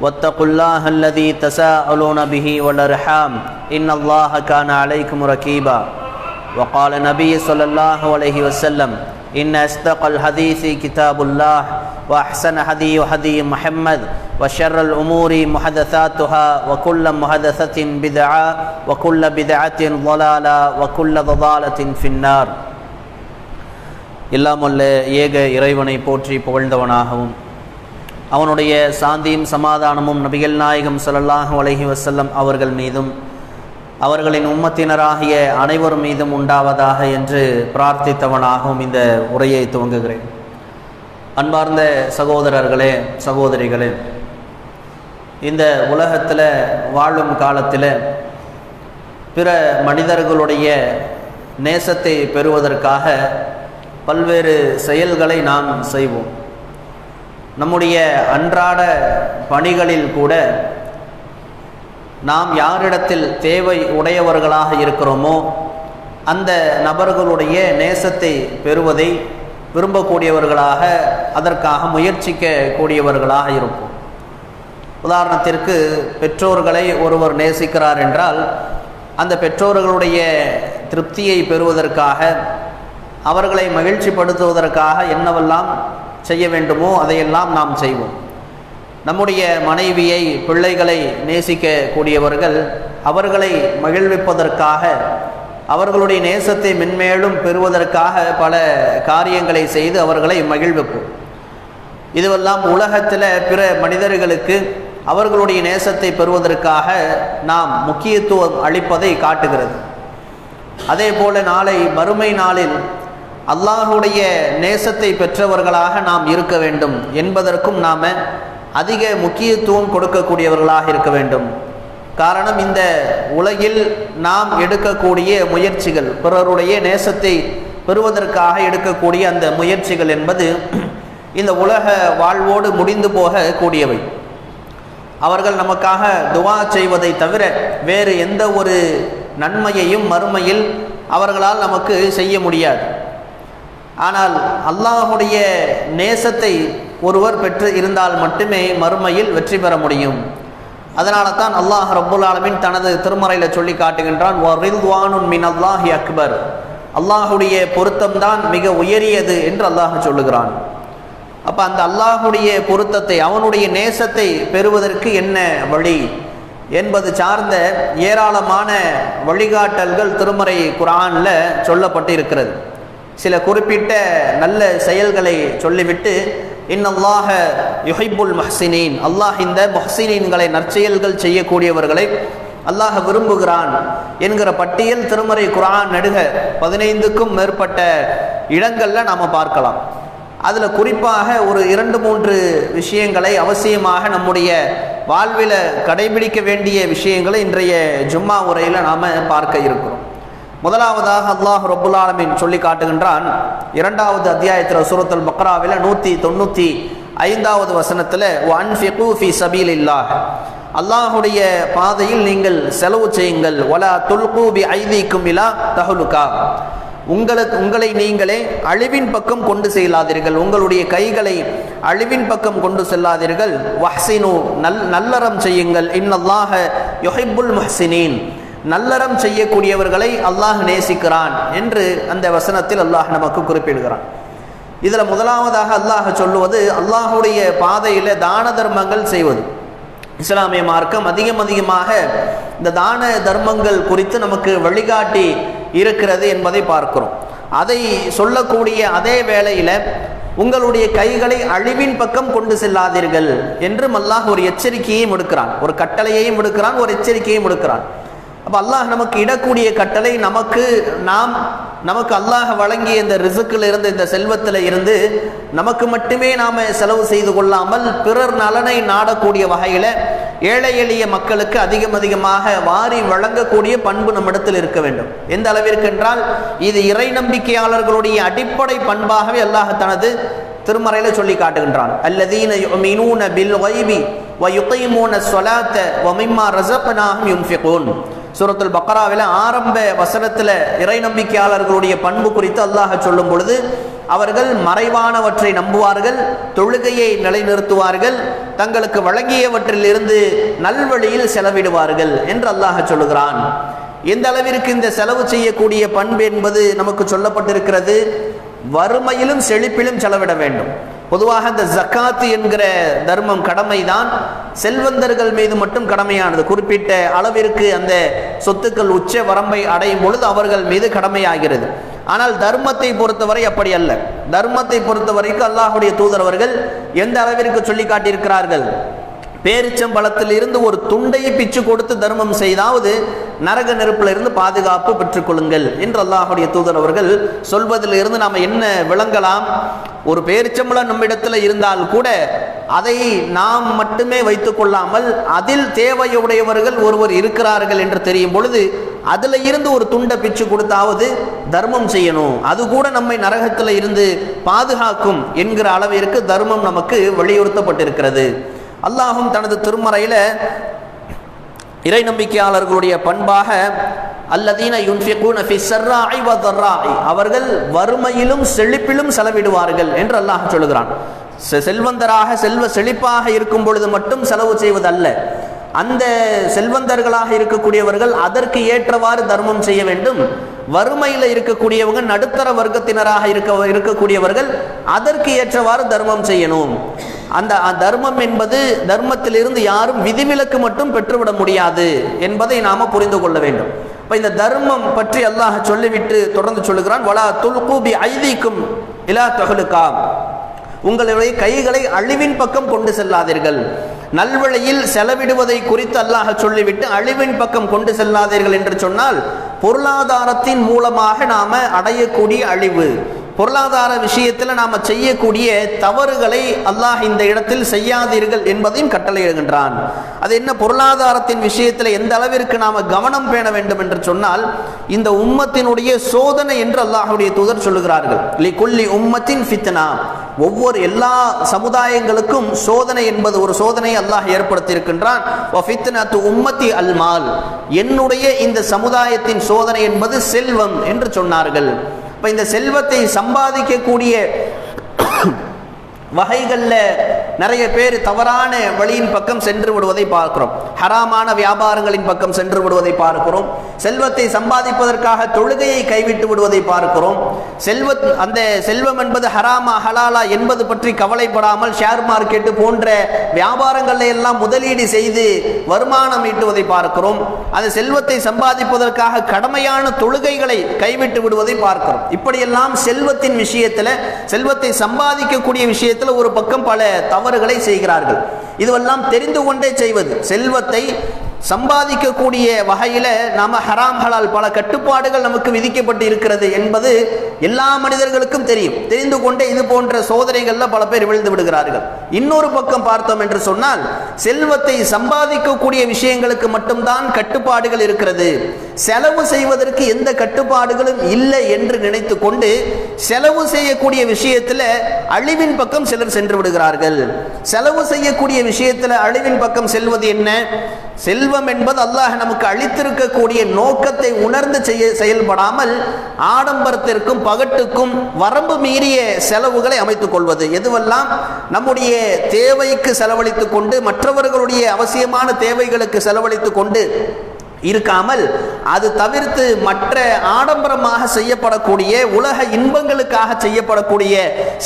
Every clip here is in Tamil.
واتقوا الله الذي تساءلون به والأرحام إن الله كان عليكم ركيبا وقال النبي صلى الله عليه وسلم إن أصدق الحديث كتاب الله وأحسن هدي هدي محمد وشر الأمور محدثاتها وكل محدثة بدعة وكل بدعة ضلالة وكل ضلالة في النار இல்லாமல்ல ஏக இறைவனை போற்றி புகழ்ந்தவனாகவும் அவனுடைய சாந்தியும் சமாதானமும் நபிகள் நாயகம் ஸல்லல்லாஹு அலைஹி வசல்லம் அவர்கள் மீதும் அவர்களின் உம்மத்தினராகிய அனைவர் மீதும் உண்டாவதாக என்று பிரார்த்தித்தவனாகவும் இந்த உரையை துவங்குகிறேன். அன்பார்ந்த சகோதரர்களே சகோதரிகளே இந்த உலகத்தில் வாழும் காலத்தில் பிற மனிதர்களுடைய நேசத்தை பெறுவதற்காக பல்வேறு செயல்களை நாம் செய்வோம். நம்முடைய அன்றாட பணிகளில் கூட நாம் யாரிடத்தில் தேவை உடையவர்களாக இருக்கிறோமோ அந்த நபர்களுடைய நேசத்தை பெறுவதை விரும்பக்கூடியவர்களாக அதற்காக முயற்சிக்க கூடியவர்களாக இருப்போம். உதாரணத்திற்கு பெற்றோர்களை ஒருவர் நேசிக்கிறார் என்றால் அந்த பெற்றோர்களுடைய திருப்தியை பெறுவதற்காக அவர்களை மகிழ்ச்சிப்படுத்துவதற்காக என்னவெல்லாம் செய்ய வேண்டுமோ அதையெல்லாம் நாம் செய்வோம். நம்முடைய மனைவியை பிள்ளைகளை நேசிக்கக்கூடியவர்கள் அவர்களை மகிழ்விப்பதற்காக அவர்களுடைய நேசத்தை மென்மேலும் பெறுவதற்காக பல காரியங்களை செய்து அவர்களை மகிழ்விப்போம். இதுவெல்லாம் உலகத்தில் பிற மனிதர்களுக்கு அவர்களுடைய நேசத்தை பெறுவதற்காக நாம் முக்கியத்துவம் அளிப்பதை காட்டுகிறது. அதே போல நாளை மறுமை நாளில் அல்லாஹுடைய நேசத்தை பெற்றவர்களாக நாம் இருக்க வேண்டும் என்பதற்கும் நாம் அதிக முக்கியத்துவம் கொடுக்கக்கூடியவர்களாக இருக்க வேண்டும். காரணம் இந்த உலகில் நாம் எடுக்கக்கூடிய முயற்சிகள் பிறருடைய நேசத்தை பெறுவதற்காக எடுக்கக்கூடிய அந்த முயற்சிகள் என்பது இந்த உலக வாழ்வோடு முடிந்து போக கூடியவை. அவர்கள் நமக்காக துவா செய்வதை தவிர வேறு எந்த ஒரு நன்மையையும் மறுமையில் அவர்களால் நமக்கு செய்ய முடியாது. ஆனால் அல்லாஹுடைய நேசத்தை ஒருவர் பெற்று இருந்தால் மட்டுமே மறுமையில் வெற்றி பெற முடியும். அதனால தான் அல்லாஹ் ரபுல் ஆலமின் தனது திருமறையில் சொல்லி காட்டுகின்றான் மின் அல்லாஹி அக்பர். அல்லாஹுடைய பொருத்தம்தான் மிக உயரியது என்று அல்லாஹ் சொல்லுகிறான். அப்போ அந்த அல்லாஹுடைய பொருத்தத்தை அவனுடைய நேசத்தை பெறுவதற்கு என்ன வழி? என்பது சார்ந்த ஏராளமான வழிகாட்டல்கள் திருமறை குரானில் சொல்லப்பட்டு இருக்கிறது சில குறிப்பிட்ட நல்ல செயல்களை சொல்லிவிட்டு இன்னல்லாக யுஹைபுல் மஹ்சினீன். அல்லாஹ் இந்த மஹ்சினீன்களை நற்செயல்கள் செய்யக்கூடியவர்களை அல்லாஹ் விரும்புகிறான் என்கிற பட்டியல் திருமறை குரான் நடுக பதினைந்துக்கும் மேற்பட்ட இடங்களில் நாம் பார்க்கலாம். அதில் குறிப்பாக ஒரு இரண்டு மூன்று விஷயங்களை அவசியமாக நம்முடைய வாழ்வில் கடைபிடிக்க வேண்டிய விஷயங்களை இன்றைய ஜும்மா உரையில் நாம் பார்க்க இருக்கிறோம் முதலாவதாக அல்லாஹ் ரபுலாலமின் சொல்லி காட்டுகின்றான். இரண்டாவது அத்தியாயத்தில் சூரத்துல் பக்ராவில் நூற்றி தொண்ணூற்றி ஐந்தாவது வசனத்தில் ஒன் ஃபி சபீல் இல்லாஹ் அல்லாஹுடைய பாதையில் நீங்கள் செலவு செய்யுங்கள். ஒலா துல்கூபி ஐதீக்கும் இலா தகுலுக்கா உங்களுக்கு உங்களை நீங்களே அழிவின் பக்கம் கொண்டு செல்லாதீர்கள். உங்களுடைய கைகளை அழிவின் பக்கம் கொண்டு செல்லாதீர்கள். வஹ்சினு நல் நல்லறம் செய்யுங்கள். இன்னல்லாஹ யொஹிபுல் மஹ்சினீன். நல்லறம் செய்யக்கூடியவர்களை அல்லாஹ் நேசிக்கிறான் என்று அந்த வசனத்தில் அல்லாஹ் நமக்கு குறிப்பிடுகிறான். இதில் முதலாவதாக அல்லாஹ் சொல்லுவது அல்லாஹுடைய பாதையில் தான தர்மங்கள் செய்வது. இஸ்லாமிய மார்க்கம் அதிகம் அதிகமாக இந்த தான தர்மங்கள் குறித்து நமக்கு வழிகாட்டி இருக்கிறது என்பதை பார்க்கிறோம். அதை சொல்லக்கூடிய அதே வேளையில் உங்களுடைய கைகளை அழிவின் பக்கம் கொண்டு செல்லாதீர்கள் என்று அல்லாஹ் ஒரு எச்சரிக்கையையும் விடுக்கிறான். ஒரு கட்டளையையும் விடுக்கிறான் ஒரு எச்சரிக்கையும் விடுக்கிறான். அப்போ அல்லாஹ் நமக்கு இடக்கூடிய கட்டளை நமக்கு நாம் நமக்கு அல்லாஹ் வழங்கிய இந்த ரிசுக்கில் இருந்து இந்த செல்வத்தில் இருந்து நமக்கு மட்டுமே நாம் செலவு செய்து கொள்ளாமல் பிறர் நலனை நாடக்கூடிய வகையில் ஏழை எளிய மக்களுக்கு அதிகம் அதிகமாக வாரி வழங்கக்கூடிய பண்பு நம்மிடத்தில் இருக்க வேண்டும். எந்த அளவிற்கு என்றால் இது இறை நம்பிக்கையாளர்களுடைய அடிப்படை பண்பாகவே அல்லாஹ் தனது திருமறையில் சொல்லி காட்டுகின்றான். அல்லதீன மீனூன பில் ஒய்பி வ யுகைமூன ஸலாத்த வ யுன்ஃபிகூன். சூரத்துல் பக்ராவில் ஆரம்ப வசனத்தில் இறை நம்பிக்கையாளர்களுடைய பண்பு குறித்து அல்லாஹ் சொல்லும் பொழுது அவர்கள் மறைவானவற்றை நம்புவார்கள் தொழுகையை நிலைநிறுத்துவார்கள் தங்களுக்கு வழங்கியவற்றில் இருந்து நல்வழியில் செலவிடுவார்கள் என்று அல்லாஹ் சொல்லுகிறான். எந்த அளவிற்கு இந்த செலவு செய்யக்கூடிய பண்பு என்பது நமக்கு சொல்லப்பட்டிருக்கிறது வறுமையிலும் செழிப்பிலும் செலவிட வேண்டும். பொதுவாக இந்த ஜக்காத்து என்கிற தர்மம் கடமைதான். செல்வந்தர்கள் மீது மட்டும் கடமையானது. குறிப்பிட்ட அளவிற்கு அந்த சொத்துக்கள் உச்ச வரம்பை அடையும் பொழுது அவர்கள் மீது கடமையாகிறது. ஆனால் தர்மத்தை பொறுத்தவரை அப்படி அல்ல. தர்மத்தை பொறுத்தவரைக்கும் அல்லாஹுடைய தூதரவர்கள் எந்த அளவிற்கு சொல்லி காட்டியிருக்கிறார்கள் பேரிச்சம்பழத்தில் இருந்து ஒரு துண்டை பிச்சு கொடுத்து தர்மம் செய்தாவது நரக நெருப்பில் இருந்து பாதுகாப்பு பெற்றுக்கொள்ளுங்கள் என்று அல்லாஹுடைய தூதர் அவர்கள் சொல்வதில் இருந்து நாம் என்ன விளங்கலாம்? ஒரு பேரிச்சம்பளம் நம்மிடத்தில் இருந்தால் கூட அதை நாம் மட்டுமே வைத்துக் கொள்ளாமல் அதில் தேவையுடையவர்கள் ஒருவர் இருக்கிறார்கள் என்று தெரியும் பொழுது அதில் இருந்து ஒரு துண்டை பிச்சு கொடுத்தாவது தர்மம் செய்யணும். அது கூட நம்மை நரகத்தில் இருந்து பாதுகாக்கும் என்கிற அளவிற்கு தர்மம் நமக்கு வலியுறுத்தப்பட்டிருக்கிறது. அல்லாஹும் தனது திருமறையில் இறை நம்பிக்கையாளர்களுடைய பண்பாக அல்லதீன யுன்ஃபிகூன ஃபி ஸர்ராஇ வ தர்ராஇ அவர்கள் வறுமையிலும் செழிப்பிலும் செலவிடுவார்கள் என்று அல்லாஹ் சொல்லுகிறான். செல்வந்தராக செல்வ செழிப்பாக இருக்கும் பொழுது மட்டும் செலவு செய்வதல்ல. அந்த செல்வந்தர்களாக இருக்கக்கூடியவர்கள் அதற்கு ஏற்றவாறு தர்மம் செய்ய வேண்டும். வறுமையில் இருக்கக்கூடியவங்க நடுத்தர வர்க்கத்தினராக இருக்க இருக்கக்கூடியவர்கள் அதற்கு ஏற்றவாறு தர்மம் செய்யணும். அந்த அ- தர்மம் என்பது தர்மத்திலிருந்து யாரும் விதிவிலக்கு மட்டும் பெற்றுவிட முடியாது என்பதை நாம புரிந்து கொள்ள வேண்டும். இப்ப இந்த தர்மம் பற்றி அல்லாஹ் சொல்லிவிட்டு தொடர்ந்து சொல்லுகிறான் வலா துல்கூபி ஐதீக்கும் இலா தகலுக்கா உங்களுடைய கைகளை அழிவின் பக்கம் கொண்டு செல்லாதீர்கள். நல்வழியில் செலவிடுவதை குறித்து அல்லாஹ் சொல்லிவிட்டு அழிவின் பக்கம் கொண்டு செல்லாதீர்கள் என்று சொன்னால் பொருளாதாரத்தின் மூலமாக நாம அடையக்கூடிய அழிவு. பொருளாதார விஷயத்தில் நாம் செய்யக்கூடிய தவறுகளை அல்லாஹ் இந்த இடத்தில் செய்யாதீர்கள் என்பதையும் கட்டளையிடுகின்றான். அது என்ன பொருளாதாரத்தின் விஷயத்தில் எந்த அளவிற்கு நாம் கவனம் பேண வேண்டும் என்று சொன்னால் இந்த உம்மத்தினுடைய சோதனை என்று அல்லாஹுடைய தூதர் சொல்லுகிறார்கள். லிகுல்லி உம்மத்தின் ஃபித்னா. ஒவ்வொரு எல்லா சமுதாயங்களுக்கும் சோதனை என்பது ஒரு சோதனையை அல்லாஹ் ஏற்படுத்தியிருக்கின்றான். உம்மத்தி அல்மால் என்னுடைய இந்த சமுதாயத்தின் சோதனை என்பது செல்வம் என்று சொன்னார்கள். இப்போ இந்த செல்வத்தை சம்பாதிக்கக்கூடிய வகைகளில் நிறைய பேர் தவறான வழியின் பக்கம் சென்று விடுவதை பார்க்கிறோம். ஹராமான வியாபாரங்களின் பக்கம் சென்று விடுவதை பார்க்கிறோம். செல்வத்தை சம்பாதிப்பதற்காக தொழுகையை கைவிட்டு விடுவதை பார்க்கிறோம். செல்வ அந்த செல்வம் என்பது ஹராமா ஹலாலா என்பது பற்றி கவலைப்படாமல் ஷேர் மார்க்கெட்டு போன்ற வியாபாரங்களை எல்லாம் முதலீடு செய்து வருமானம் ஈட்டுவதை பார்க்கிறோம். அந்த செல்வத்தை சம்பாதிப்பதற்காக கடமையான தொழுகைகளை கைவிட்டு விடுவதை பார்க்கிறோம். இப்படியெல்லாம் செல்வத்தின் விஷயத்தில் செல்வத்தை சம்பாதிக்கக்கூடிய விஷயத்தில் ஒரு பக்கம் பல தவறுகளை செய்கிறார்கள். இதுவெல்லாம் தெரிந்து கொண்டே செய்வது. செல்வத்தை சம்பாதிக்கக்கூடிய வகையில் நாம ஹராம் ஹலால் பல கட்டுப்பாடுகள் நமக்கு விதிக்கப்பட்டு இருக்கிறது என்பது எல்லா மனிதர்களுக்கும் தெரியும். தெரிந்து கொண்டே இது போன்ற சோதனைகள்ல பல பேர் விழுந்து விடுகிறார்கள். இன்னொரு பக்கம் பார்த்தோம் என்று சொன்னால் செல்வத்தை சம்பாதிக்கக்கூடிய விஷயங்களுக்கு மட்டும்தான் கட்டுப்பாடுகள் இருக்கிறது. செலவு செய்வதற்கு எந்த கட்டுப்பாடுகளும் இல்லை என்று நினைத்து கொண்டு செலவு செய்யக்கூடிய விஷயத்தில் அழிவின் பக்கம் சிலர் சென்று விடுகிறார்கள். செலவு செய்யக்கூடிய விஷயத்தில் அழிவின் பக்கம் செல்வது என்ன? செல்வ செல்வம் என்பது அல்லாஹ் நமக்கு அளித்திருக்கக்கூடிய நோக்கத்தை உணர்ந்து செய்ய செயல்படாமல் ஆடம்பரத்திற்கும் பகட்டுக்கும் வரம்பு மீறிய செலவுகளை அமைத்துக் கொள்வது. எதுவெல்லாம் நம்முடைய தேவைக்கு செலவழித்துக் கொண்டு மற்றவர்களுடைய அவசியமான தேவைகளுக்கு செலவழித்துக் கொண்டு இருக்காமல் அது தவிர்த்து மற்ற ஆடம்பரமாக செய்யப்படக்கூடிய உலக இன்பங்களுக்காக செய்யப்படக்கூடிய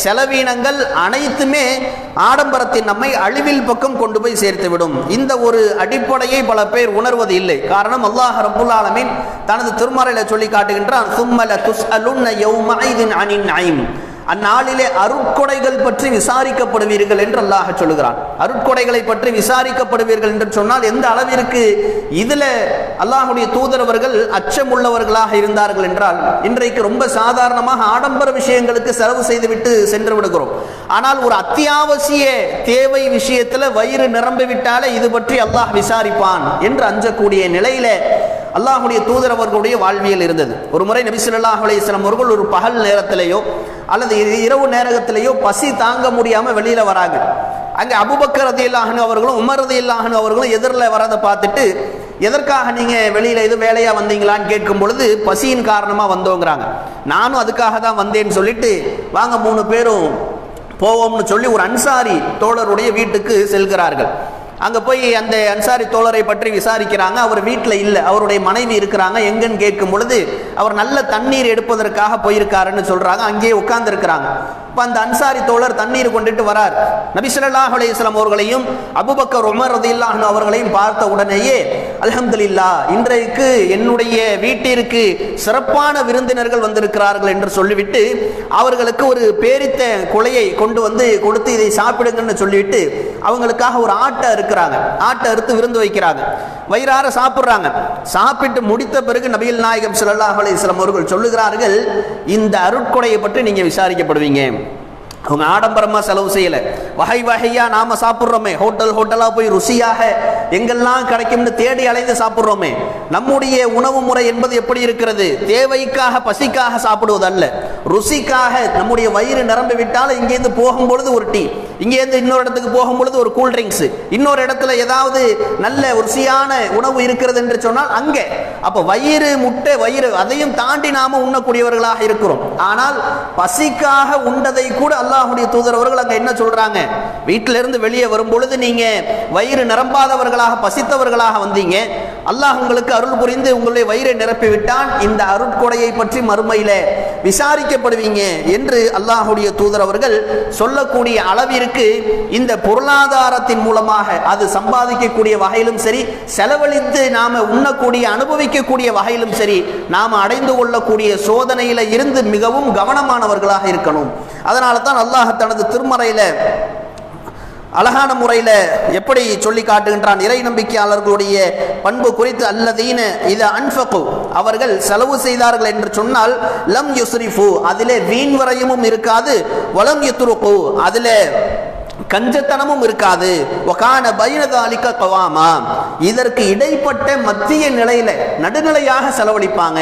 செலவீனங்கள் அனைத்துமே ஆடம்பரத்தின் நம்மை அழிவில் பக்கம் கொண்டு போய் சேர்த்துவிடும். இந்த ஒரு அடிப்படையை பல பேர் உணர்வது இல்லை. காரணம் அல்லாஹ் ரபுல் ஆலமின் தனது திருமறையில சொல்லி காட்டுகின்றான் சும்மல துஸ்அலுன்ன யௌமஇதின் அனின் நைம். அந்நாளிலே அருட்கொடைகள் பற்றி விசாரிக்கப்படுவீர்கள் என்று அல்லாஹ் சொல்லுகிறான். அருட்கொடைகளை பற்றி விசாரிக்கப்படுவீர்கள் என்று சொன்னால் எந்த அளவிற்கு இதுல அல்லாஹுடைய தூதரவர்கள் அச்சமுள்ளவர்களாக இருந்தார்கள் என்றால் இன்றைக்கு ரொம்ப சாதாரணமாக ஆடம்பர விஷயங்களுக்கு செலவு செய்துவிட்டு சென்று விடுகிறோம். ஆனால் ஒரு அத்தியாவசிய தேவை விஷயத்துல வயிறு நிரம்பி விட்டாலே இது பற்றி அல்லாஹ் விசாரிப்பான் என்று அஞ்சக்கூடிய நிலையில அல்லாஹுடைய தூதரவர்களுடைய வாழ்வியல் இருந்தது. ஒரு முறை நபி அலையம் அவர்கள் ஒரு பகல் நேரத்திலேயோ அல்லது இ- இரவு நேரத்திலேயோ பசி தாங்க முடியாமல் வெளியில் வராங்க. அங்கே அபுபக்கர் ரதியல்லாஹு அவர்களும் உமர் ரதியல்லாஹு அவர்களும் எதிரில் வரதை பார்த்துட்டு எதற்காக நீங்கள் வெளியில் எதுவும் வேலையாக வந்தீங்களான்னு கேட்கும் பொழுது பசியின் காரணமாக வந்தோங்கிறாங்க. நானும் அதுக்காக தான் வந்தேன்னு சொல்லிட்டு வாங்க மூணு பேரும் போவோம்னு சொல்லி ஒரு அன்சாரி தோழருடைய வீட்டுக்கு செல்கிறார்கள். அங்கே போய் அந்த அன்சாரி தோழரை பற்றி விசாரிக்கிறாங்க. அவர் வீட்டில் இல்லை. அவருடைய மனைவி இருக்கிறாங்க. எங்கன்னு கேட்கும் பொழுது அவர் நல்ல தண்ணீர் எடுப்பதற்காக போயிருக்காருன்னு சொல்றாங்க. அங்கேயே உட்கார்ந்து அப்போ அந்த அன்சாரி தோழர் தண்ணீர் கொண்டுட்டு வரார். நபி அலையம் அவர்களையும் அபுபக்கர் உமர் ரதியல்லாஹு அவர்களையும் பார்த்த உடனேயே அலமதுல்லா இன்றைக்கு என்னுடைய வீட்டிற்கு சிறப்பான விருந்தினர்கள் வந்திருக்கிறார்கள் என்று சொல்லிவிட்டு அவர்களுக்கு ஒரு பேரித்த குலையை கொண்டு வந்து கொடுத்து இதை சாப்பிடுங்கன்னு சொல்லிவிட்டு அவங்களுக்காக ஒரு ஆட்டை இருக்கிறாங்க ஆட்டை அறுத்து விருந்து வைக்கிறாங்க. வயிறார சாப்பிட்றாங்க. சாப்பிட்டு முடித்த பிறகு நபிகள் நாயகம் ஸல்லல்லாஹு அலைஹி வஸல்லம் அவர்கள் சொல்லுகிறார்கள் இந்த அருட்கொடையை பற்றி நீங்கள் விசாரிக்கப்படுவீங்க. அவங்க ஆடம்பரமாக செலவு செய்யலை. வகை வகையாக நாம் சாப்பிட்றோமே. ஹோட்டல் ஹோட்டலாக போய் ருசியாக எங்கெல்லாம் கிடைக்கும்னு தேடி அலைந்து சாப்பிட்றோமே. நம்முடைய உணவு முறை என்பது எப்படி இருக்கிறது? தேவைக்காக பசிக்காக சாப்பிடுவது அல்ல ருசிக்காக நம்முடைய வயிறு நிரம்பி விட்டால் இங்கேருந்து போகும்பொழுது ஒரு டீ. இங்கேருந்து இன்னொரு இடத்துக்கு போகும்பொழுது ஒரு கூல் ட்ரிங்க்ஸ் இன்னொரு இடத்துல ஏதாவது நல்ல ருசியான உணவு இருக்கிறது என்று சொன்னால் அங்கே. அப்போ வயிறு முட்டை வயிறு அதையும் தாண்டி நாம உண்ணக்கூடியவர்களாக இருக்கிறோம். ஆனால் பசிக்காக உண்டதை கூட அல்லாஹுடைய தூதர் அவர்கள் அங்க என்ன சொல்றாங்க? வீட்டிலிருந்து வெளியே வரும் பொழுது நீங்க வயிறு நிரம்பாதவர்களாக பசித்தவர்களாக வந்தீங்க. அல்லாஹ் உங்களுக்கு அருள் புரிந்து உங்களுடைய வயிறை நிரப்பி விட்டான் இந்த அருட்கொடையை பற்றி மறுமையில விசாரிக்கப்படுவீங்க என்று அல்லாஹுடைய தூதர் அவர்கள் சொல்லக்கூடிய அளவிற்கு இந்த பொருளாதாரத்தின் மூலமாக அது சம்பாதிக்கக்கூடிய வகையிலும் சரி செலவழித்து நாம உண்ணக்கூடிய அனுபவிக்கக்கூடிய வகையிலும் சரி நாம அடைந்து கொள்ளக்கூடிய சோதனையில இருந்து மிகவும் கவனமானவர்களாக இருக்கணும். அதனால தான் அல்லாஹ் தனது திருமறையில் அழகான முறையில் எப்படி சொல்லி காட்டுகின்றான் இறை நம்பிக்கையாளர்களுடைய பண்பு குறித்து அல்லதீன இது அன்பகு அவர்கள் செலவு செய்தார்கள் என்று சொன்னால் லம் யுஸ்ரிஃபு அதிலே வீண் வரையமும் இருக்காது வலம் யுத்ருக்கு அதிலே கஞ்சத்தனமும் இருக்காது. ஒகான பைனதாலிக்க கவாமா. இதற்கு இடைப்பட்ட மத்திய நிலையில நடுநிலையாக செலவழிப்பாங்க.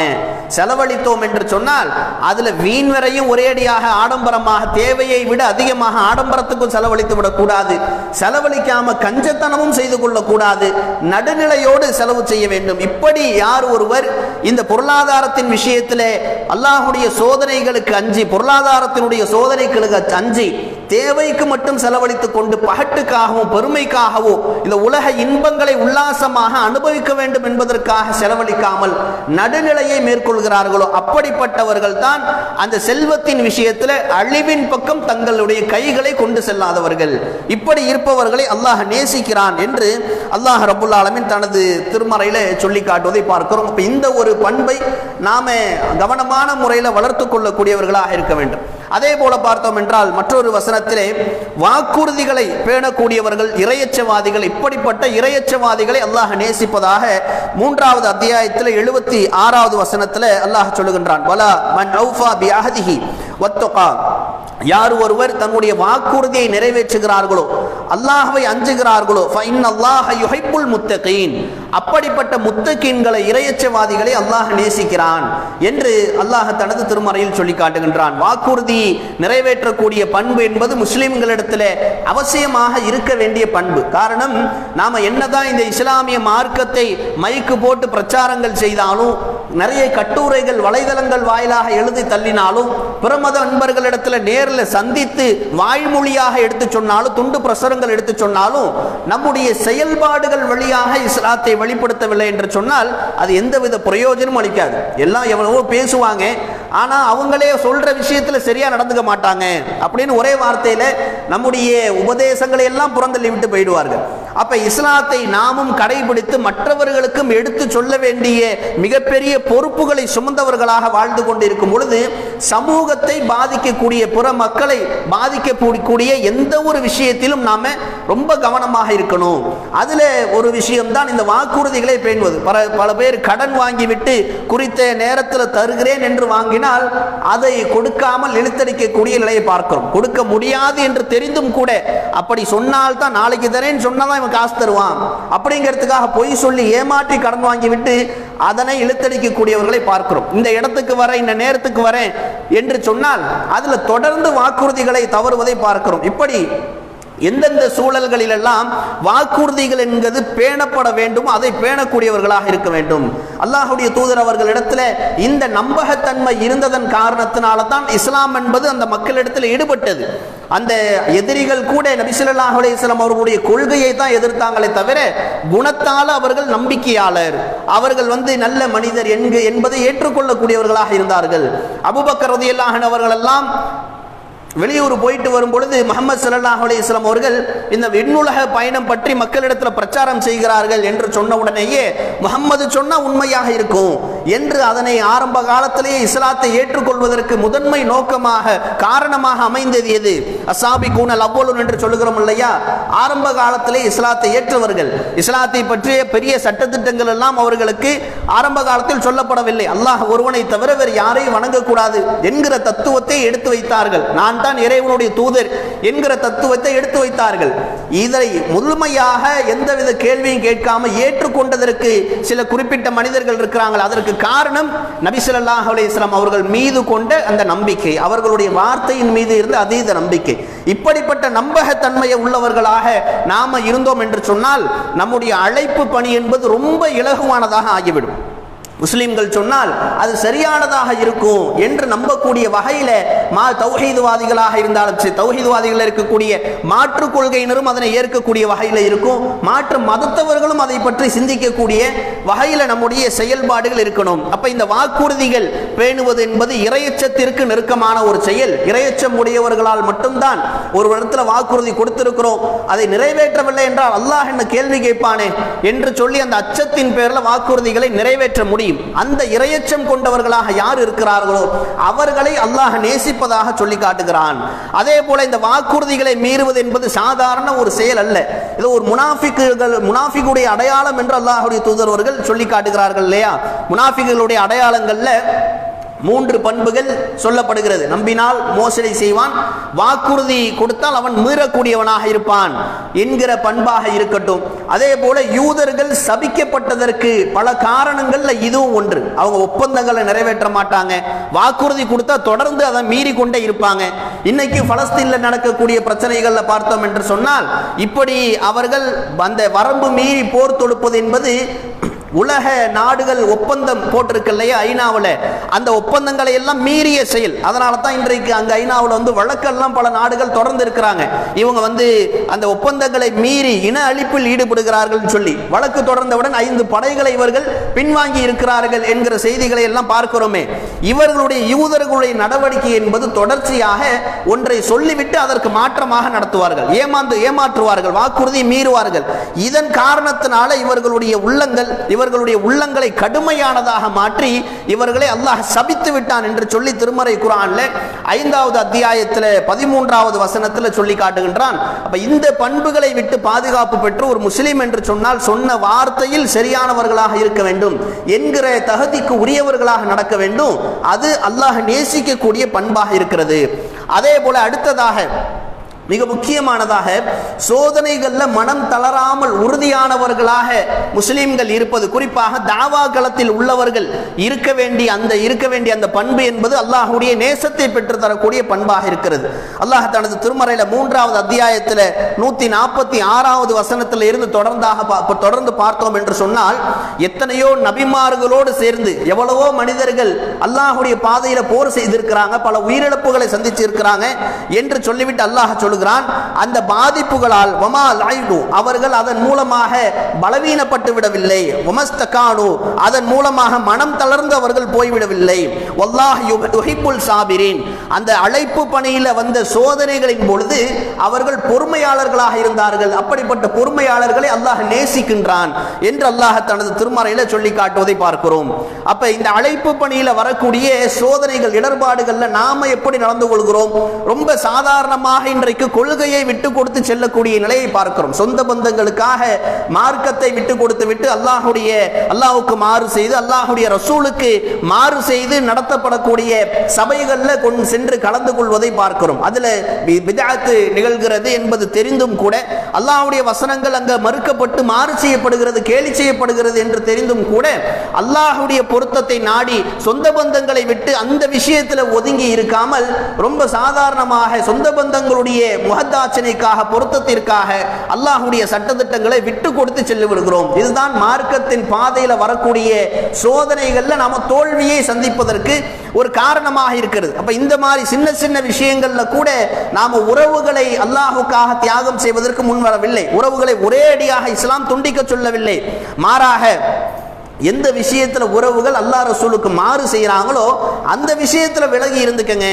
செலவழித்தோம் என்று சொன்னால் அதுல வீண் வரையும் ஒரேடியாக ஆடம்பரமாக தேவையை விட அதிகமாக ஆடம்பரத்துக்கும் செலவழித்து விடக்கூடாது. செலவழிக்காம கஞ்சத்தனமும் செய்து கொள்ளக்கூடாது. நடுநிலையோடு செலவு செய்ய வேண்டும். இப்படி யார் ஒருவர் இந்த பொருளாதாரத்தின் விஷயத்திலே அல்லாஹுடைய சோதனைகளுக்கு அஞ்சி பொருளாதாரத்தினுடைய சோதனைகளுக்கு அஞ்சி தேவைக்கு மட்டும் செலவழித்துக் கொண்டு பகட்டுக்காகவும் பெருமைக்காகவோ இந்த உலக இன்பங்களை உல்லாசமாக அனுபவிக்க வேண்டும் என்பதற்காக செலவழிக்காமல் நடுநிலையை மேற்கொள்கிறார்களோ அப்படிப்பட்டவர்கள் தான் அந்த செல்வத்தின் விஷயத்தில் அழிவின் பக்கம் தங்களுடைய கைகளை கொண்டு செல்லாதவர்கள். இப்படி இருப்பவர்களை அல்லாஹ் நேசிக்கிறான் என்று அல்லாஹ் ரபுல் ஆலமின் தனது திருமறையில சொல்லி காட்டுவதை பார்க்கிறோம். இந்த ஒரு பண்பை நாம கவனமான முறையில் வளர்த்து கொள்ளக்கூடியவர்களாக இருக்க வேண்டும். அதே போல பார்த்தோம் என்றால் மற்றொரு வசனத்திலே வாக்குறுதிகளை பேணக்கூடியவர்கள் இரையச்சவாதிகள் இப்படிப்பட்ட இரையச்சவாதிகளை அல்லாஹ் நேசிப்பதாக மூன்றாவது அத்தியாயத்தில் எழுபத்தி ஆறாவது வசனத்தில் அல்லாஹ் சொல்லுகின்றான். பலா மன் அவுஃபா பி அஹதிஹி. வத்தொகா. யார் ஒருவர் தன்னுடைய வாக்குறுதியை நிறைவேற்றுகிறார்களோ அல்லாஹவை அஞ்சுகிறார்களோ ஃபைன் அல்லாஹ் முத்தகீன். அப்படிப்பட்ட முத்தகீன்களை இரையச்சவாதிகளை அல்லாஹ் நேசிக்கிறான் என்று அல்லாஹ் தனது திருமறையில் சொல்லி காட்டுகின்றான் வாக்குறுதி நிறைவேற்றக்கூடிய பண்பு என்பது முஸ்லிம்களிடத்தில் அவசியமாக இருக்க வேண்டிய பண்பு. காரணம் நாம என்னதான் இந்த இஸ்லாமிய மார்க்கத்தை மைக்கு போட்டு பிரச்சாரங்கள் செய்தாலும் நிறைய கட்டுரைகள் வலைதளங்கள் வாயிலாக எழுதி தள்ளினாலும் பிரமத நண்பர்களிடத்தில் நேரில் சந்தித்து வாய்மொழியாக எடுத்து சொன்னாலும் துண்டு பிரசுரங்கள் எடுத்து சொன்னாலும் நம்முடைய செயல்பாடுகள் வழியாக இஸ்லாத்தை வெளிப்படுத்தவில்லை என்று சொன்னால் அது எந்தவித பிரயோஜனமும் அளிக்காது. எல்லாம் எவ்வளவோ பேசுவாங்க. ஆனால் அவங்களே சொல்ற விஷயத்தில் சரியா நடந்துக்க மாட்டாங்க அப்படின்னு ஒரே வார்த்தையில் நம்முடைய உபதேசங்களை எல்லாம் புறந்தள்ளி விட்டு போயிடுவார்கள். அப்ப இஸ்லாத்தை நாமும் கடைபிடித்து மற்றவர்களுக்கும் எடுத்து சொல்ல வேண்டிய மிகப்பெரிய பொறுப்புகளை சுமந்தவர்களாக வாழ்ந்து கொண்டிருக்கும் பொழுது சமூகத்தை பாதிக்கக்கூடிய புற மக்களை பாதிக்கக்கூடிய எந்த ஒரு விஷயத்திலும் நாம ரொம்ப கவனமாக இருக்கணும். அதுல ஒரு விஷயம்தான் இந்த வாக்குறுதிகளை பேணுவது. பல பல பேர் கடன் வாங்கிவிட்டு குறித்த நேரத்தில் தருகிறேன் என்று வாங்கினால் அதை கொடுக்காமல் இழுத்தடிக்கக்கூடிய நிலையை பார்க்கிறோம். கொடுக்க முடியாது என்று தெரிந்தும் கூட அப்படி சொன்னால் தான் நாளைக்கு தரேன்னு சொன்னாதான் இவன் காசு தருவான். அப்படிங்கிறதுக்காக பொய் சொல்லி ஏமாற்றி கடன் வாங்கிவிட்டு அதனை இழுத்தடிக்க இழுத்தடிக்கக்கூடியவர்களை பார்க்கிறோம். இந்த இடத்துக்கு வர இந்த நேரத்துக்கு வரேன் என்று சொன்னால் அதுல தொடர்ந்து வாக்குறுதிகளை தவறுவதை பார்க்கிறோம். இப்படி எந்தெந்த சூழல்களிலெல்லாம் வாக்குறுதிகள் என்பது பேணப்பட வேண்டும் அதை பேணக்கூடியவர்களாக இருக்க வேண்டும். அல்லாஹுடைய தூதர் அவர்களிடத்துல இந்த நம்பகத்தன்மை இருந்ததன் காரணத்தினால தான் இஸ்லாம் என்பது அந்த மக்களிடத்தில் ஈடுபட்டது. அந்த எதிரிகள் கூட நபிசுல்லாஹ் அலையம் அவர்களுடைய கொள்கையை தான் எதிர்த்தாங்களே தவிர குணத்தால் அவர்கள் நம்பிக்கையாளர். அவர்கள் வந்து நல்ல மனிதர் என்கு என்பதை ஏற்றுக்கொள்ளக்கூடியவர்களாக இருந்தார்கள். அபுபக்கர் அவர்கள் எல்லாம் வெளியூர் போயிட்டு வரும் பொழுது முகமது சல்லாஹ் அலிஸ்லாம் அவர்கள் இந்த விண்ணுலக பயணம் பற்றி மக்களிடத்தில் பிரச்சாரம் செய்கிறார்கள் என்று சொன்ன உடனேயே முகம்மது சொன்னால் உண்மையாக இருக்கும். என்று அதனை ஆரம்ப காலத்திலேயே இஸ்லாத்தை ஏற்றுக்கொள்வதற்கு முதன்மை நோக்கமாக காரணமாக அமைந்தது எது? அசாபி கூனல் அவ்வளவு என்று சொல்லுகிறோம் இல்லையா? ஆரம்ப காலத்திலே இஸ்லாத்தை ஏற்றவர்கள். இஸ்லாத்தை பற்றிய பெரிய சட்டத்திட்டங்கள் எல்லாம் அவர்களுக்கு ஆரம்ப காலத்தில் சொல்லப்படவில்லை. அல்லாஹ் ஒருவனை தவிர வேறு யாரையும் வணங்கக்கூடாது என்கிற தத்துவத்தை எடுத்து வைத்தார்கள். நான் தான் இறைவனுடைய தூதர் என்கிற தத்துவத்தை எடுத்து வைத்தார்கள். இதை முழுமையாக எந்தவித கேள்வியும் கேட்காம ஏற்றுக்கொண்டதற்கு சில குறிப்பிட்ட மனிதர்கள் இருக்கிறார்கள் அதற்கு காரணம் நபி ஸல்லல்லாஹு அவர்கள் மீது கொண்ட அந்த நம்பிக்கை. அவர்களுடைய வார்த்தையின் மீது இருந்த அதீத நம்பிக்கை. இப்படிப்பட்ட நம்பகத்தன்மையை உள்ளவர்களாக நாம இருந்தோம் என்று சொன்னால் நம்முடைய அழைப்பு பணி என்பது ரொம்ப இலகுவானதாக ஆகிவிடும். முஸ்லிம்கள் சொன்னால் அது சரியானதாக இருக்கும் என்று நம்பக்கூடிய வகையில மா தௌஹீதுவாதிகளாக இருந்தாலும் சரி தௌஹீதுவாதிகள் இருக்கக்கூடிய மாற்று கொள்கையினரும் அதனை ஏற்கக்கூடிய வகையில் இருக்கும். மாற்று மதத்தவர்களும் அதை பற்றி சிந்திக்கக்கூடிய வகையில் நம்முடைய செயல்பாடுகள் இருக்கணும். அப்ப இந்த வாக்குறுதிகள் பேணுவது என்பது இரையச்சத்திற்கு நெருக்கமான ஒரு செயல். இரையச்சம் உடையவர்களால் மட்டும்தான் ஒரு இடத்துல வாக்குறுதி கொடுத்திருக்கிறோம். அதை நிறைவேற்றவில்லை என்றால் அல்லாஹ் என்ன கேள்வி கேட்பானே என்று சொல்லி அந்த அச்சத்தின் பேரில் வாக்குறுதிகளை நிறைவேற்ற முடியும். அந்த இரையச்சம் கொண்டவர்களாக யார் இருக்கிறார்களோ அவர்களை அல்லாஹ் நேசிப்பதாக சொல்லி காட்டுகிறான். அதே போல இந்த வாக்குறுதிகளை மீறுவது என்பது சாதாரண ஒரு செயல் அல்ல. இது ஒரு முனாஃபிக்குகள் முனாஃபிக்குடைய அடையாளம் என்று அல்லாஹுடைய தூதர்வர்கள் சொல்லி காட்டுகிறார்கள் இல்லையா? முனாஃபிகளுடைய அடையாளங்கள்ல மூன்று பண்புகள் சொல்லப்படுகிறது. நம்பினால் மோசடி செய்வான் வாக்குறுதி கொடுத்தால் அவன் மீறக்கூடியவனாக இருப்பான் என்கிற பண்பாக இருக்கட்டும். அதே போல யூதர்கள் சபிக்கப்பட்டதற்கு பல காரணங்கள்ல இதுவும் ஒன்று. அவங்க ஒப்பந்தங்களை நிறைவேற்ற மாட்டாங்க. வாக்குறுதி கொடுத்தா தொடர்ந்து அதை மீறி கொண்டே இருப்பாங்க. இன்னைக்கு பலஸ்தீன்ல நடக்கக்கூடிய பிரச்சனைகள்ல பார்த்தோம் என்று சொன்னால் இப்படி அவர்கள் அந்த வரம்பு மீறி போர் தொடுப்பது என்பது உலக நாடுகள் ஒப்பந்தம் போட்டிருக்கு இல்லையா ஐநாவில்? அந்த ஒப்பந்தங்களை எல்லாம் மீறிய செயல். அதனால தான் இன்றைக்கு அங்கே ஐநாவில் வந்து வழக்கெல்லாம் பல நாடுகள் தொடர்ந்து இருக்கிறாங்க இவங்க வந்து அந்த ஒப்பந்தங்களை மீறி இன அழிப்பில் ஈடுபடுகிறார்கள் சொல்லி வழக்கு தொடர்ந்தவுடன் ஐந்து படைகளை இவர்கள் பின்வாங்கி இருக்கிறார்கள் என்கிற செய்திகளை எல்லாம் பார்க்கிறோமே. இவர்களுடைய யூதர்களுடைய நடவடிக்கை என்பது தொடர்ச்சியாக ஒன்றை சொல்லிவிட்டு அதற்கு மாற்றமாக நடத்துவார்கள். ஏமாந்து ஏமாற்றுவார்கள் வாக்குறுதி மீறுவார்கள். இதன் காரணத்தினால இவர்களுடைய உள்ளங்கள் இவர்களுடைய உள்ளங்களை கடுமையானதாக மாற்றி இவர்களை அல்லாஹ் சபித்து விட்டான் என்று சொல்லி திருமறை குரான்ல ஐந்தாவது அத்தியாயத்தில் பதிமூன்றாவது வசனத்தில் சொல்லி காட்டுகின்றான். அப்ப இந்த பண்புகளை விட்டு பாதுகாப்பு பெற்று ஒரு முஸ்லீம் என்று சொன்னால் சொன்ன வார்த்தையில் சரியானவர்களாக இருக்க வேண்டும். என்கிற தகுதிக்கு உரியவர்களாக நடக்க வேண்டும். அது அல்லாஹ் நேசிக்கக்கூடிய பண்பாக இருக்கிறது. அதே போல அடுத்ததாக மிக முக்கியமானதாக சோதனைகளில் மனம் தளராமல் உறுதியானவர்களாக முஸ்லீம்கள் இருப்பது. குறிப்பாக தாவா களத்தில் உள்ளவர்கள் இருக்க வேண்டிய அந்த இருக்க வேண்டிய அந்த பண்பு என்பது அல்லாஹுடைய நேசத்தை பெற்று தரக்கூடிய பண்பாக இருக்கிறது. அல்லாஹ் தனது திருமறையில மூன்றாவது அத்தியாயத்தில் நூத்தி நாற்பத்தி ஆறாவது வசனத்தில் இருந்து தொடர்ந்தாக பா- தொடர்ந்து பார்த்தோம் என்று சொன்னால் எத்தனையோ நபிமார்களோடு சேர்ந்து எவ்வளவோ மனிதர்கள் அல்லாஹுடைய பாதையில போர் செய்திருக்கிறாங்க பல உயிரிழப்புகளை சந்திச்சிருக்கிறாங்க என்று சொல்லிவிட்டு அல்லாஹ் சொல்லுகிறான் அந்த பாதிப்புகளால் வமா லாய்டு அவர்கள் அதன் மூலமாக பலவீனப்பட்டு விடவில்லை. வமஸ்தகானு அதன் மூலமாக மனம் தளர்ந்து அவர்கள் போய்விடவில்லை. வல்லாஹ் யுஹிப்புல் சாபிரின் அந்த அழைப்பு பணியில் வந்த சோதனைகளின் பொழுது அவர்கள் பொறுமையாளர்களாக இருந்தார்கள். அப்படிப்பட்ட பொறுமையாளர்களை அல்லாஹ் நேசிக்கின்றான் என்று அல்லாஹ் தனது திருமறையில் சொல்லி காட்டுவதை பார்க்கிறோம். அப்ப இந்த அழைப்பு பணியில் வரக்கூடிய சோதனைகள் இடர்பாடுகள்ல நாம எப்படி நடந்து கொள்கிறோம்? ரொம்ப சாதாரணமாக இன்றைக்கு கொள்கையை விட்டு கொடுத்து செல்லக்கூடிய நிலையை பார்க்கிறோம். சொந்த பந்தங்களுக்காக மார்க்கத்தை விட்டு கொடுத்து விட்டு அல்லாஹுடைய அல்லாஹுக்கு மாறு செய்து அல்லாஹுடைய ரசூலுக்கு மாறு செய்து நடத்தப்படக்கூடிய சபைகளில் கொண்டு சென்று கலந்து கொள்வதை பார்க்கிறோம். அதுல விதாத்து நிகழ்கிறது என்பது தெரிந்தும் கூட அல்லாஹ்வுடைய வசனங்கள் அங்க மறுக்கப்பட்டு மாறு செய்யப்படுகிறது கேலி செய்யப்படுகிறது என்று தெரிந்தும் கூட அல்லாஹுடைய பொருத்தத்தை நாடி சொந்த பந்தங்களை விட்டு அந்த விஷயத்துல ஒதுங்கி இருக்காமல் ரொம்ப சாதாரணமாக சொந்த பந்தங்களுடைய முகத்தாட்சணைக்காக பொருத்தத்திற்காக அல்லாஹுடைய சட்டத்திட்டங்களை விட்டு கொடுத்து செல்லு விடுகிறோம் இதுதான் மார்க்கத்தின் பாதையில வரக்கூடிய சோதனைகள்ல நாம தோல்வியை சந்திப்பதற்கு ஒரு காரணமாக இருக்கிறது. அப்போ இந்த மாதிரி சின்ன சின்ன விஷயங்கள்ல கூட நாம உறவுகளை அல்லாஹுக்காக தியாகம் செய்வதற்கு முன் வரவில்லை உறவுகளை ஒரே அடியாக இஸ்லாம் துண்டிக்க சொல்லவில்லை. மாறாக எந்த விஷயத்துல உறவுகள் அல்லாஹ் ரசூலுக்கு மாறு செய்யறாங்களோ அந்த விஷயத்துல விலகி இருந்துக்கங்க.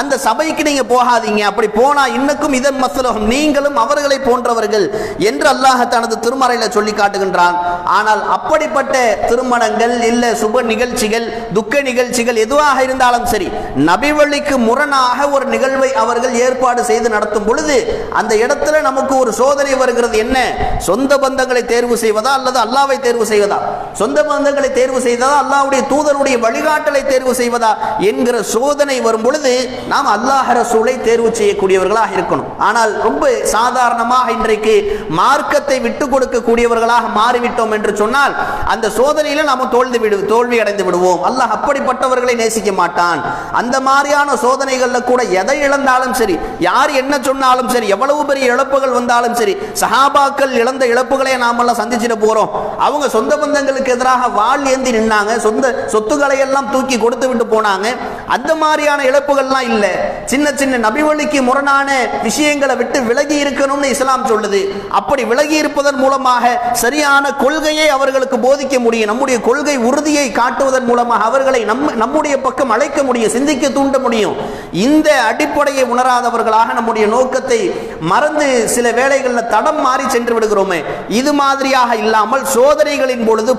அந்த சபைக்கு நீங்க போகாதீங்க. அப்படி போனா இன்னக்கும் இதன் மசலகம் நீங்களும் அவர்களை போன்றவர்கள் என்று அல்லாஹ் தனது திருமறையில சொல்லி காட்டுகின்றான். ஆனால் அப்படிப்பட்ட திருமணங்கள் இல்ல சுப நிகழ்ச்சிகள் துக்க நிகழ்ச்சிகள் எதுவாக இருந்தாலும் சரி நபிவழிக்கு முரணாக ஒரு நிகழ்வை அவர்கள் ஏற்பாடு செய்து நடத்தும் பொழுது அந்த இடத்துல நமக்கு ஒரு சோதனை வருகிறது. என்ன? சொந்த பந்தங்களை தேர்வு செய்வதா அல்லது அல்லாவை தேர்வு செய்வதா? சொந்த பந்தங்களை தேர்வு செய்ததா அல்லாவுடைய தூதருடைய வழிகாட்டலை தேர்வு செய்வதா என்கிற சோதனை வரும் பொழுது நாம் அல்லாஹ் ரசூலை தேர்வு செய்யக்கூடியவர்களாக இருக்கணும். ஆனால் ரொம்ப சாதாரணமாக இன்றைக்கு மார்க்கத்தை விட்டு கொடுக்கக்கூடியவர்களாக மாறிவிட்டோம் என்று சொன்னால் அந்த சோதனையில நாம் தோல்வி விடு தோல்வி அடைந்து விடுவோம். அல்லாஹ் அப்படிப்பட்டவர்களை நேசிக்க மாட்டான். அந்த மாதிரியான சோதனைகள்ல கூட எதை இழந்தாலும் சரி யார் என்ன சொன்னாலும் சரி எவ்வளவு பெரிய இழப்புகள் வந்தாலும் சரி சஹாபாக்கள் இழந்த இழப்புகளை நாமெல்லாம் சந்திச்சிட போறோம். அவங்க சொந்த பந்தங்களுக்கு எதிராக வாள் ஏந்தி நின்னாங்க. சொந்த சொத்துக்களை எல்லாம் தூக்கி கொடுத்து விட்டு போனாங்க. அந்த மாதிரியான இழப்புகள்லாம் இல்லை. சின்ன சின்ன நபிவழிக்கு முரணான விஷயங்களை விட்டு விலகி இருக்கணும்னு இஸ்லாம் சொல்லுது. அப்படி விலகி இருப்பதன் மூலமாக சரியான கொள்கையை அவர்களுக்கு போதிக்க முடியும். நம்முடைய கொள்கை உறுதியை காட்டுவதன் மூலமாக அவர்களை நம் நம்முடைய பக்கம் அழைக்க முடியும் சிந்திக்க தூண்ட முடியும். இந்த அடிப்படையை உணராதவர்களாக நம்முடைய நோக்கத்தை மறந்து சில வேளைகளில் தடம் மாறி சென்று விடுகிறோமே. இது மாதிரியாக இல்லாமல் சோதனைகளின் பொழுது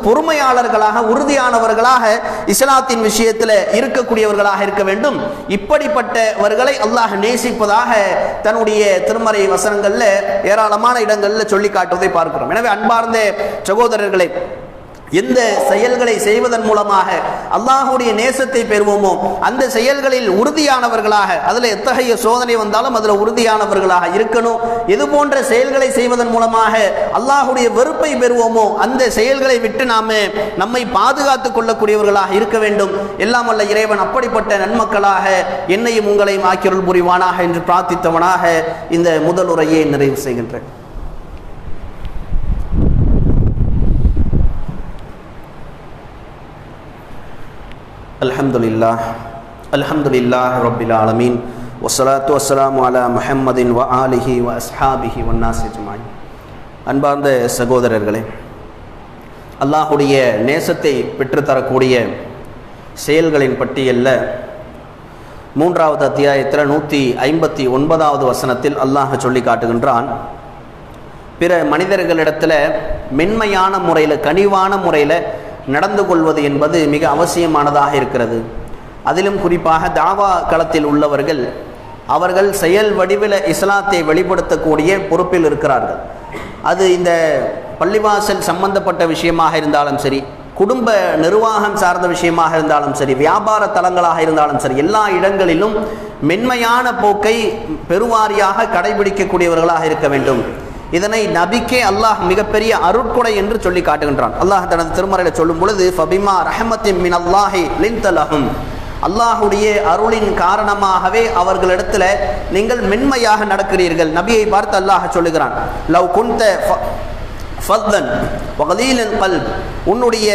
பொறுமையாளர்களாக உறுதியானவர்களாக இஸ்லாத்தின் விஷயத்தில் இருக்கக்கூடியவர்களாக இருக்க வேண்டும். இப்படிப்பட்டவர்களை அல்லாஹ் நேசிப்பதாக தன்னுடைய திருமறை வசனங்களில் ஏராளமான இடங்களில் சொல்லி காட்டுவதை பார்க்கிறோம். எனவே அன்பார்ந்த சகோதரர்களை எந்த செயல்களை செய்வதன் மூலமாக அல்லாஹுடைய நேசத்தை பெறுவோமோ அந்த செயல்களில் உறுதியானவர்களாக அதில் எத்தகைய சோதனை வந்தாலும் அதில் உறுதியானவர்களாக இருக்கணும். இது போன்ற செயல்களை செய்வதன் மூலமாக அல்லாஹுடைய வெறுப்பை பெறுவோமோ அந்த செயல்களை விட்டு நாம் நம்மை பாதுகாத்துக் கொள்ளக்கூடியவர்களாக இருக்க வேண்டும். எல்லாம் அல்ல இறைவன் அப்படிப்பட்ட நன்மக்களாக என்னையும் உங்களையும் ஆக்கியருள் புரிவானாக என்று பிரார்த்தித்தவனாக இந்த முதல் உரையை நிறைவு செய்கின்றேன். الحمد لله الحمد لله رب العالمين والصلاة والسلام على محمد وآله وأصحابه والناس أجمعين அன்பார்ந்த சகோதரர்களே அல்லாஹுடைய நேசத்தை பெற்றுத்தரக்கூடிய செயல்களின் பட்டியலில் மூன்றாவது அத்தியாயத்தில் நூற்றி ஐம்பத்தி ஒன்பதாவது வசனத்தில் அல்லாஹ் சொல்லி காட்டுகின்றான் பிற மனிதர்களிடத்தில் மென்மையான முறையில் கனிவான முறையில் நடந்து கொள்வது என்பது மிக அவசியமானதாக இருக்கிறது. அதிலும் குறிப்பாக தாவா களத்தில் உள்ளவர்கள் அவர்கள் செயல் வடிவில் இஸ்லாத்தை வெளிப்படுத்தக்கூடிய பொறுப்பில் இருக்கிறார்கள். அது இந்த பள்ளிவாசல் சம்பந்தப்பட்ட விஷயமாக இருந்தாலும் சரி குடும்ப நிர்வாகம் சார்ந்த விஷயமாக இருந்தாலும் சரி வியாபார தலங்களாக இருந்தாலும் சரி எல்லா இடங்களிலும் மென்மையான போக்கை பெருவாரியாக கடைபிடிக்கக்கூடியவர்களாக இருக்க வேண்டும். இதனை நபிக்கே அல்லாஹ் மிகப்பெரிய அருட்கொடை என்று சொல்லி காட்டுகின்றான். அல்லாஹ் தனது திருமறையில் சொல்லும் பொழுது ஃபபிமா ரஹமத்தின் மின் அல்லாஹி லின்தலஹும். அல்லாஹுடைய அருளின் காரணமாகவே அவர்களிடத்துல நீங்கள் மென்மையாக நடக்கிறீர்கள். நபியை பார்த்து அல்லாஹ் சொல்லுகிறான் லவ் குந்த ஃபத்தன் வகலீலன் கல்ப். உன்னுடைய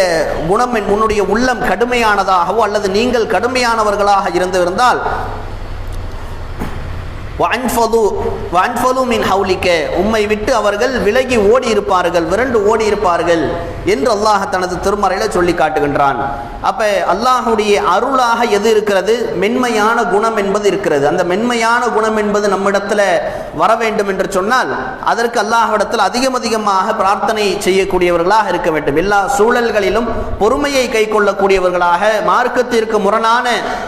குணம் உன்னுடைய உள்ளம் கடுமையானதாகவோ அல்லது நீங்கள் கடுமையானவர்களாக இருந்திருந்தால் வன்ஃபது வன்ஃபது மின் ஹவுலிக்க. உம்மை விட்டு அவர்கள் விலகி ஓடி இருப்பார்கள் விரண்டு ஓடி இருப்பார்கள் என்று அல்லாஹ் தனது திருமறையில் சொல்லி காட்டுகின்றான். அப்போ அல்லாஹுடைய அருளாக எது இருக்கிறது? மென்மையான குணம் என்பது இருக்கிறது. அந்த மென்மையான குணம் என்பது நம்மிடத்தில் வர வேண்டும் என்று சொன்னால் அதற்கு அல்லாஹ்விடத்தில் அதிகம் அதிகமாக பிரார்த்தனை செய்யக்கூடியவர்களாக இருக்க வேண்டும். எல்லா சூழல்களிலும் பொறுமையை கை கொள்ளக்கூடியவர்களாக மார்க்கத்திற்கு முரணான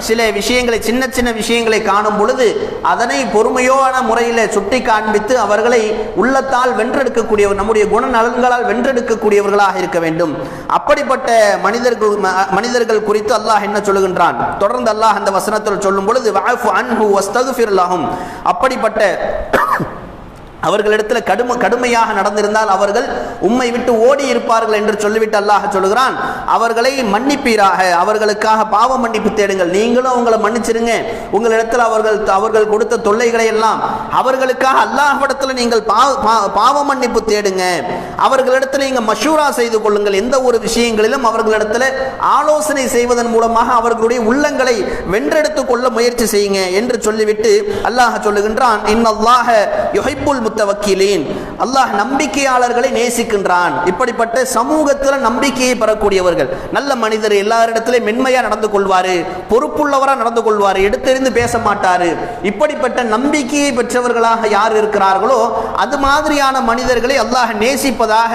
சில விஷயங்களை சின்ன சின்ன விஷயங்களை காணும் பொழுது அதனை பொறுமையோன முறையில் சுட்டி காண்பித்து அவர்களை உள்ளத்தால் வென்றெடுக்கக்கூடியவர் நம்முடைய குணநலன்களால் வென்றெடுக்கக்கூடியவர்களாக இருக்க வேண்டும். அப்படிப்பட்ட மனிதர்கள் மனிதர்கள் குறித்து அல்லாஹ் என்ன சொல்லுகின்றான்? தொடர்ந்து அல்லாஹ் அந்த வசனத்தில் சொல்லும் பொழுது அப்படிப்பட்ட அவர்களிடத்தில் கடுமை கடுமையாக நடந்திருந்தால் அவர்கள் உம்மை விட்டு ஓடி இருப்பார்கள் என்று சொல்லிவிட்டு அல்லாஹ் சொல்லுகிறான். அவர்களை மன்னிப்பீராக. அவர்களுக்காக பாவ மன்னிப்பு தேடுங்கள். நீங்களும் அவங்களை மன்னிச்சிருங்க. உங்களிடத்தில் அவர்கள் அவர்கள் கொடுத்த தொல்லைகளை எல்லாம் அவர்களுக்காக அல்லாஹ்விடத்தில் நீங்கள் பா- பாவ மன்னிப்பு தேடுங்க. அவர்களிடத்தில் நீங்கள் மஷூரா செய்து கொள்ளுங்கள். எந்த ஒரு விஷயங்களிலும் அவர்களிடத்தில் ஆலோசனை செய்வதன் மூலமாக அவர்களுடைய உள்ளங்களை வென்றெடுத்து கொள்ள முயற்சி செய்யுங்க என்று சொல்லிவிட்டு அல்லாஹ் சொல்லுகின்றான் இன்னல்லாஹ யுஹிப்புல் முத்தவக்கீலின். அல்லாஹ் நம்பிக்கையாளர்களை நேசிக்கின்றான். இப்படிப்பட்ட சமூகத்தில் நம்பிக்கையை பெறக்கூடியவர்கள். நல்ல மனிதர் எல்லாரிடத்திலும் மென்மையா நடந்து கொள்வார். பொறுப்புள்ளவரா நடந்து கொள்வார். எடுத்தெறிந்து பேச மாட்டார். இப்படிப்பட்ட நம்பிக்கையை பெற்றவர்களாக யார் இருக்கிறார்களோ அது மாதிரியான மனிதர்களை அல்லாஹ் நேசிப்பதாக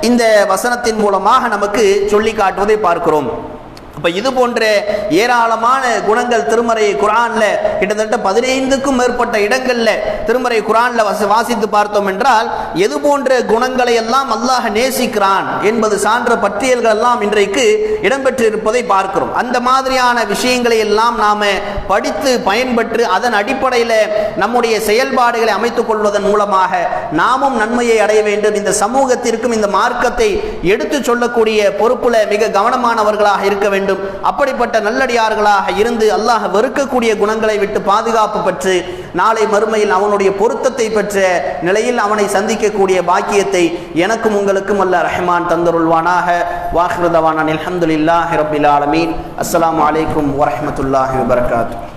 இந்த வசனத்தின் மூலமாக நமக்கு சொல்லி காட்டுவதை பார்க்கிறோம். அப்ப இது போன்ற ஏராளமான குணங்கள் திருமறை குரான்ல கிட்டத்தட்ட பதினைந்துக்கும் மேற்பட்ட இடங்கள்ல திருமறை குரான்ல வச- வாசித்து பார்த்தோம் என்றால் எது போன்ற குணங்களை எல்லாம் அல்லாஹ் நேசிக்கிறான் என்பது சான்ற பட்டியல்கள் எல்லாம் இன்றைக்கு இடம்பெற்று இருப்பதை பார்க்கிறோம். அந்த மாதிரியான விஷயங்களை எல்லாம் நாம படித்து பயன்பெற்று அதன் அடிப்படையில் நம்முடைய செயல்பாடுகளை அமைத்துக் கொள்வதன் மூலமாக நாமும் நன்மையை அடைய வேண்டும். இந்த சமூகத்திற்கும் இந்த மார்க்கத்தை எடுத்து சொல்லக்கூடிய பொறுப்புல மிக கவனமானவர்களாக இருக்க வேண்டும். வேண்டும். அப்படிப்பட்ட நல்லடியார்களாக இருந்து அல்லாஹ் வெறுக்கக்கூடிய குணங்களை விட்டு பாதுகாப்பு பெற்று நாளை மறுமையில் அவனுடைய பொருத்தத்தை பெற்ற நிலையில் அவனை சந்திக்கக்கூடிய பாக்கியத்தை எனக்கும் உங்களுக்கும் அல்ல ரஹ்மான் தந்தருள்வானாக. வாஹ்ருதவானான் அலமதுல்லாஹி ரபில் ஆலமீன். அஸ்லாம் வலைக்கம் வரமத்துல்லாஹி வபர்காத்து.